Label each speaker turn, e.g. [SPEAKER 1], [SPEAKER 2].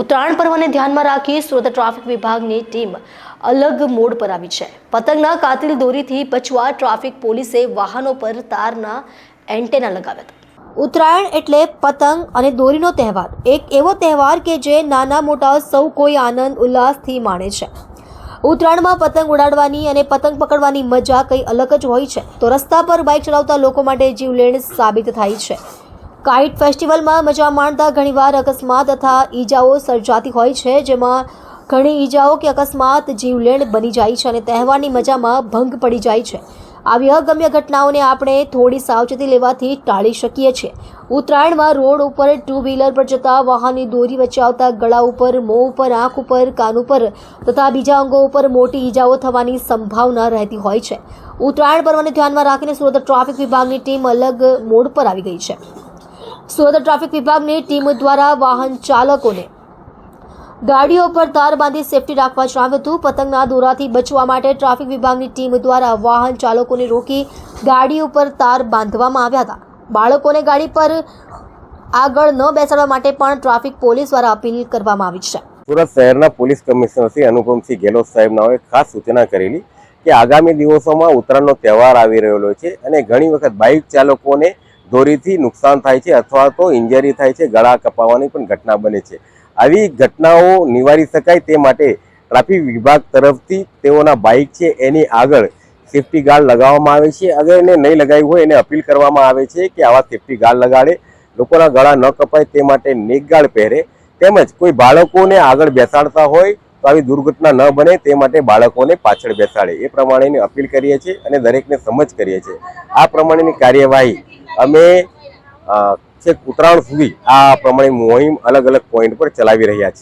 [SPEAKER 1] ઉત્તરાયણ પર્વને ધ્યાનમાં રાખી સુરત ટ્રાફિક વિભાગની ટીમ અલગ મોડ પર આવી છે. પતંગના કાતિલ દોરીથી બચવા ટ્રાફિક પોલીસે વાહનો પર તારના એન્ટેના લગાવ્યા ઉત્તરાયણ એટલે પતંગ અને દોરીનો તહેવાર. એક એવો તહેવાર કે જે નાના મોટા સૌ કોઈ આનંદ, ઉલ્લાસથી માણે છે. ઉત્તરાયણમાં પતંગ ઉડાડવાની અને પતંગ પકડવાની મજા કંઈ અલગ જ હોય છે. તો રસ્તા પર બાઇક ચલાવતા લોકો માટે જીવલેણ સાબિત થાય છે. કાઇટ ફેસ્ટિવલમાં મજા માણતા ઘણીવાર અકસ્માત તથા ઈજાઓ સર્જાતી હોય છે, જેમાં ઘણી ઈજાઓ કે અકસ્માત જીવલેણ બની જાય છે અને તહેવારની મજામાં ભંગ પડી જાય છે. આવી અગમ્ય ઘટનાઓને આપણે થોડી સાવચેતી લેવાથી ટાળી શકીએ છીએ. ઉત્તરાયણમાં રોડ ઉપર ટુ વ્હીલર પર જતા વાહનની દોરી વચ્ચે આવતા ગળા ઉપર, મોં ઉપર, આંખ ઉપર, કાન ઉપર તથા બીજા અંગો ઉપર મોટી ઈજાઓ થવાની સંભાવના રહેતી હોય છે. ઉત્તરાયણ પર્વને ધ્યાનમાં રાખીને સુરત ટ્રાફિક વિભાગની ટીમ અલગ મોડ પર આવી ગઈ છે. સુરત ટ્રાફિક વિભાગની ટીમ દ્વારા વાહન ચાલકોને ગાડીઓ પર તાર બાંધી સેફટી રાખવા જણાવ્યું હતું. પતંગના દોરાથી બચવા માટે ટ્રાફિક વિભાગની ટીમ દ્વારા વાહન ચાલકોને રોકી ગાડી ઉપર તાર બાંધવામાં આવ્યા હતા. બાળકોને ગાડી પર આગળ ન બેસાડવા માટે પણ ટ્રાફિક પોલીસ દ્વારા અપીલ કરવામાં આવી છે.
[SPEAKER 2] સુરત શહેરના પોલીસ કમિશનર શ્રી અનુપમસિંહ ગેહલોત સાહેબનાઓએ ખાસ સૂચના કરેલી કે આગામી દિવસોમાં ઉત્તરાયણનો તહેવાર આવી રહેલો છે અને ઘણી વખત બાઇક ચાલકોને દોરીથી નુકસાન થાય છે અથવા તો ઇન્જરી થાય છે, ગળા કપાવવાની પણ ઘટના બને છે. આવી ઘટનાઓ નિવારી શકાય તે માટે ટ્રાફિક વિભાગ તરફથી તેઓના બાઇક છે એની આગળ સેફટી ગાર્ડ લગાવવામાં આવે છે. અગર એને નહીં લગાવી હોય એને અપીલ કરવામાં આવે છે કે આવા સેફટી ગાર્ડ લગાડે. લોકોના ગળા ન કપાય તે માટે નેક ગાર્ડ પહેરે. તેમજ કોઈ બાળકોને આગળ બેસાડતા હોય તો આવી દુર્ઘટના ન બને તે માટે બાળકોને પાછળ બેસાડે. એ પ્રમાણેની અપીલ કરીએ છીએ અને દરેકને સમજ કરીએ છીએ. આ પ્રમાણેની કાર્યવાહી અમે છેક ઉત્તરાયણ સુધી આ પ્રમાણે મોહિમ અલગ અલગ પોઈન્ટ પર ચલાવી રહ્યા છે.